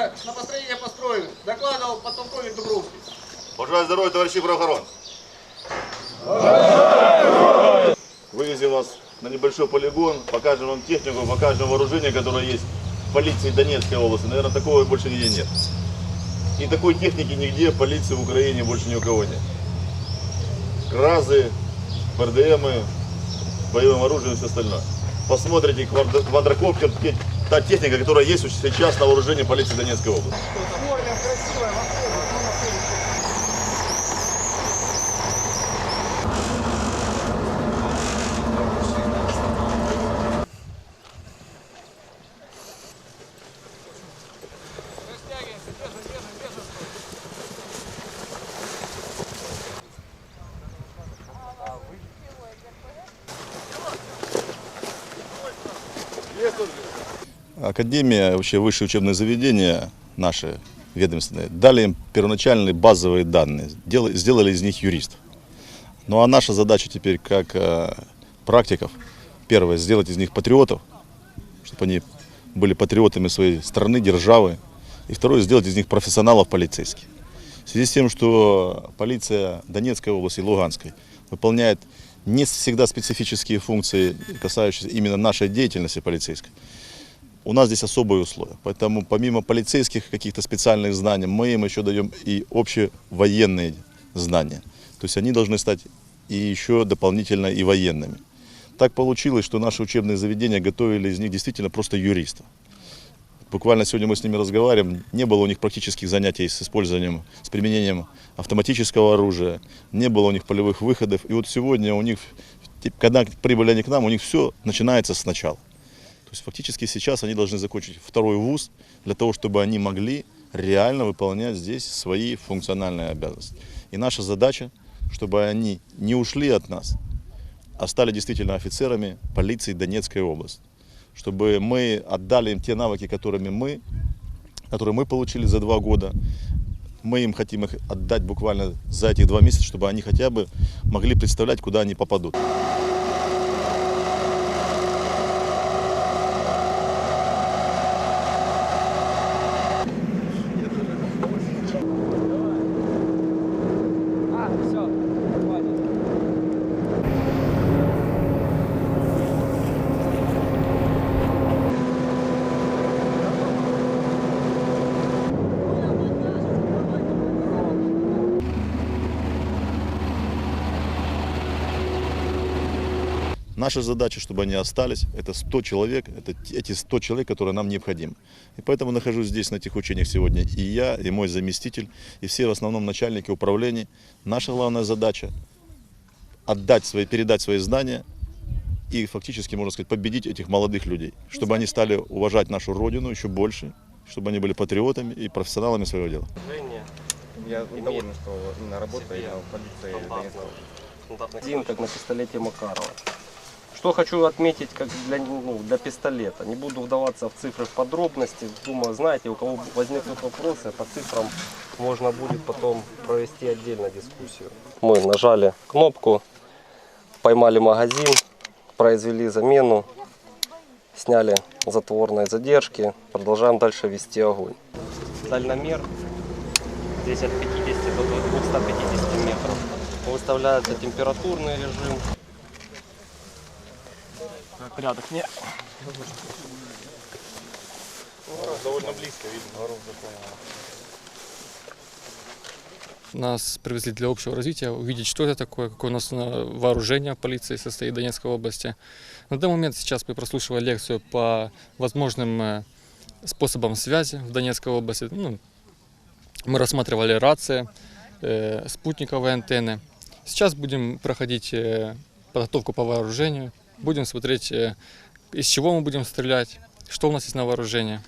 Первое, на построение построили. Докладывал подполковник Дубровский. Бажаю здоровья, товарищи правоохоронцы. Вывезем вас на небольшой полигон, покажем вам технику, покажем вооружение, которое есть в полиции Донецкой области. Наверное, такого больше нигде нет. И такой техники нигде полиции в Украине больше ни у кого нет. КРАЗы, ПРДМы, боевым оружием и все остальное. Посмотрите квадро- квадрокоптер, те- та техника, которая есть сейчас на вооружении полиции Донецкой области. Академия, вообще высшие учебные заведения наши ведомственные, дали им первоначальные базовые данные, дел- сделали из них юристов. Ну а наша задача теперь как э, практиков, первое, сделать из них патриотов, чтобы они были патриотами своей страны, державы, и второе, сделать из них профессионалов полицейских. В связи с тем, что полиция Донецкой области и Луганской выполняет не всегда специфические функции, касающиеся именно нашей деятельности полицейской, у нас здесь особые условия. Поэтому помимо полицейских каких-то специальных знаний, мы им еще даем и общевоенные знания. То есть они должны стать и еще дополнительно и военными. Так получилось, что наши учебные заведения готовили из них действительно просто юристов. Буквально сегодня мы с ними разговариваем, не было у них практических занятий с использованием, с применением автоматического оружия, не было у них полевых выходов. И вот сегодня у них, когда прибыли они к нам, у них все начинается сначала. То есть фактически сейчас они должны закончить второй вуз для того, чтобы они могли реально выполнять здесь свои функциональные обязанности. И наша задача, чтобы они не ушли от нас, а стали действительно офицерами полиции Донецкой области. Чтобы мы отдали им те навыки, которыми мы, которые мы получили за два года. Мы им хотим их отдать буквально за этих два месяца, чтобы они хотя бы могли представлять, куда они попадут. Наша задача, чтобы они остались, это 100 человек, это эти 100 человек, которые нам необходимы. И поэтому нахожусь здесь на этих учениях сегодня и я, и мой заместитель, и все в основном начальники управлений. Наша главная задача отдать свои, передать свои знания и фактически, можно сказать, победить этих молодых людей, чтобы они стали уважать нашу родину еще больше, чтобы они были патриотами и профессионалами своего дела. Я доволен, что именно работаю я в полиции Донецкой области. Один, как на пистолете Макарова. Что хочу отметить как для, ну, для пистолета. Не буду вдаваться в цифры, в подробности. Думаю, знаете, у кого возникнут вопросы, по цифрам можно будет потом провести отдельно дискуссию. Мы нажали кнопку, поймали магазин, произвели замену, сняли затворные задержки, продолжаем дальше вести огонь. Дальномер здесь от 50 до 250 метров. Выставляется температурный режим. Порядок не. Довольно близко видно. Нас привезли для общего развития, увидеть, что это такое, какое у нас э, вооружение полиции состоит в Донецкой области. На данный момент сейчас мы прослушивали лекцию по возможным э, способам связи в Донецкой области. Ну, мы рассматривали рации, э, спутниковые антенны. Сейчас будем проходить э, подготовку по вооружению, будем смотреть, э, из чего мы будем стрелять, что у нас есть на вооружении.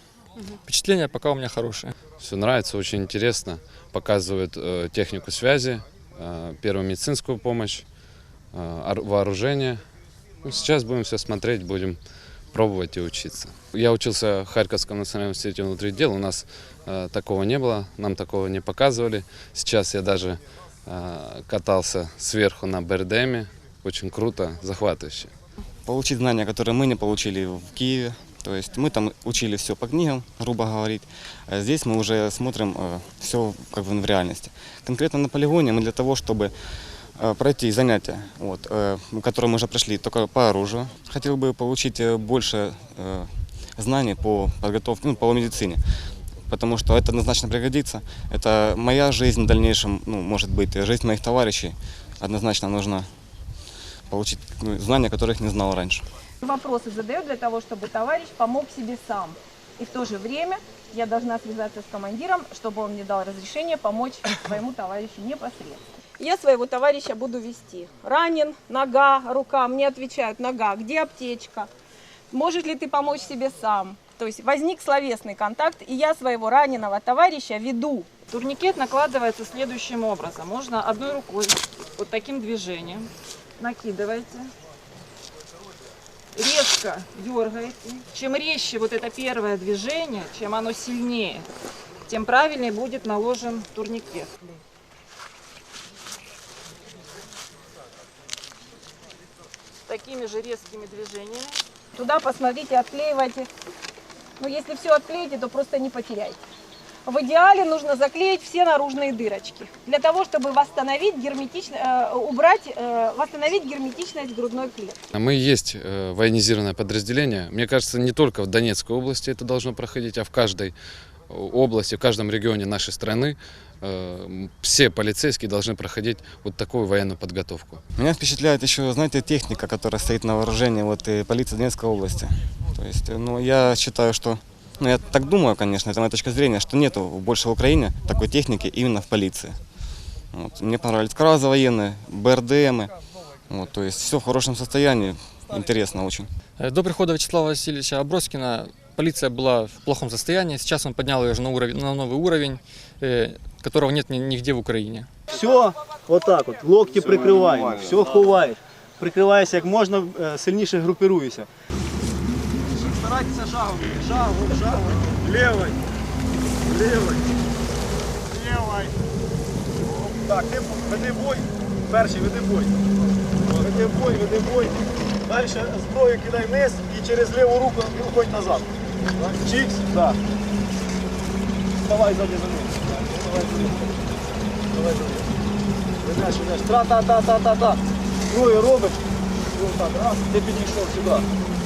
Впечатления пока у меня хорошие. Все нравится, очень интересно. Показывают э, технику связи, э, первую медицинскую помощь, э, ор- вооружение. Ну, сейчас будем все смотреть, будем пробовать и учиться. Я учился в Харьковском национальном университете внутренних дел. У нас э, такого не было, нам такого не показывали. Сейчас я даже э, катался сверху на БРДМе. Очень круто, захватывающе. Получить знания, которые мы не получили в Киеве. То есть мы там учили все по книгам, грубо говорить. А здесь мы уже смотрим все как бы в реальности. Конкретно на полигоне мы для того, чтобы э, пройти занятия, вот, э, которые мы уже прошли только по оружию. Хотел бы получить э, больше э, знаний по подготовке, ну, по медицине. Потому что это однозначно пригодится. Это моя жизнь в дальнейшем, ну, может быть, жизнь моих товарищей. Однозначно нужно получить ну, знания, которых не знал раньше. Вопросы задаю для того, чтобы товарищ помог себе сам. И в то же время я должна связаться с командиром, чтобы он мне дал разрешение помочь своему товарищу непосредственно. Я своего товарища буду вести. Ранен, нога, рука. Мне отвечают, нога, где аптечка? Можешь ли ты помочь себе сам? То есть возник словесный контакт, и я своего раненого товарища веду. Турникет накладывается следующим образом. Можно одной рукой, вот таким движением, накидываете, резко дергаете. Чем резче вот это первое движение, чем оно сильнее, тем правильнее будет наложен турникет. Такими же резкими движениями Туда посмотрите, отклеивайте. Но если все отклеите, то просто не потеряйте. В идеале нужно заклеить все наружные дырочки, для того, чтобы восстановить герметично, э, убрать, э, восстановить герметичность грудной клетки. А Мы есть э, военизированное подразделение. Мне кажется, не только в Донецкой области это должно проходить, а в каждой области, в каждом регионе нашей страны все полицейские должны проходить вот такую военную подготовку. Меня впечатляет еще, знаете, техника, которая стоит на вооружении вот, и полиции Донецкой области. То есть, ну, я считаю, что, ну, я так думаю, конечно, это моя точка зрения, что нету больше в Украине такой техники именно в полиции. Вот. Мне понравились кразы военные, БРДМы, вот, то есть все в хорошем состоянии, интересно очень. Э, До прихода Вячеслава Васильевича Аброскина полиция была в плохом состоянии. Сейчас он поднял ее уже на, уровень, на новый уровень, э, которого нет ни- нигде в Украине. Все отак от, локті прикриваємо, все ховаєш. Прикриваєшся як можна е, сильніше групируєшся. Старайтеся жагом, жагом, жагом. Левой, левой, левой. Так, ти веди бой, перший веди бой. Веди бой, веди бой. Далі зброю кидай вниз і через ліву руку виходь назад. Чікс, так. Вставай ззаді за ним. Вставай за ним. Давай за ним. Ведеш, ведеш. Тра-та-та-та-та-та. Другий робиш. І отак, раз, ти підійшов сюди.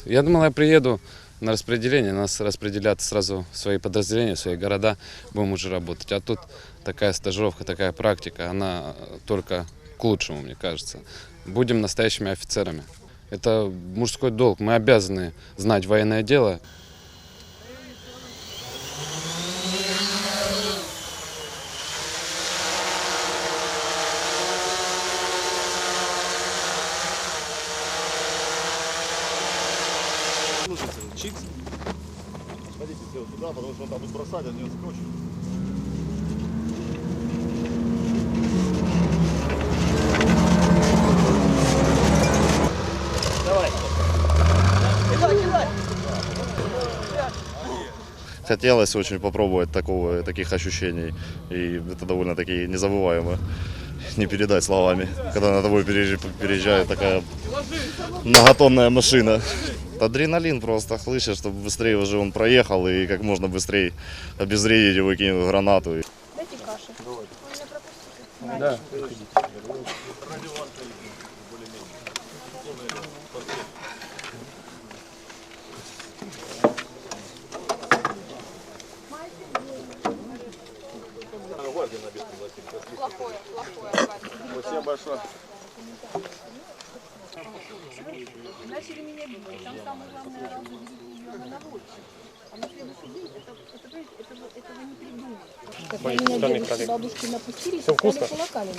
Я думал, я приеду на распределение, нас распределят сразу в свои подразделения, в свои города, будем уже работать. А тут такая стажировка, такая практика, она только к лучшему, мне кажется. Будем настоящими офицерами. Это мужской долг, мы обязаны знать военное дело. Там будет бросать, они скрочат. Хотелось очень попробовать такого, таких ощущений. И это довольно-таки незабываемо. Не передать словами. Когда на тобой переезж- переезжает такая многотонная машина. Адреналин просто хлыщет, чтобы быстрее уже он проехал и как можно быстрее обезвредить его, кинуть гранату. Дайте каши. Спасибо большое. Начали меня бить. Там самое главное завели ее на наводчик. А на следующий день это, это, понимаете, этого, этого не придумать. Как на меня дедушки, бабушки стали кулаками.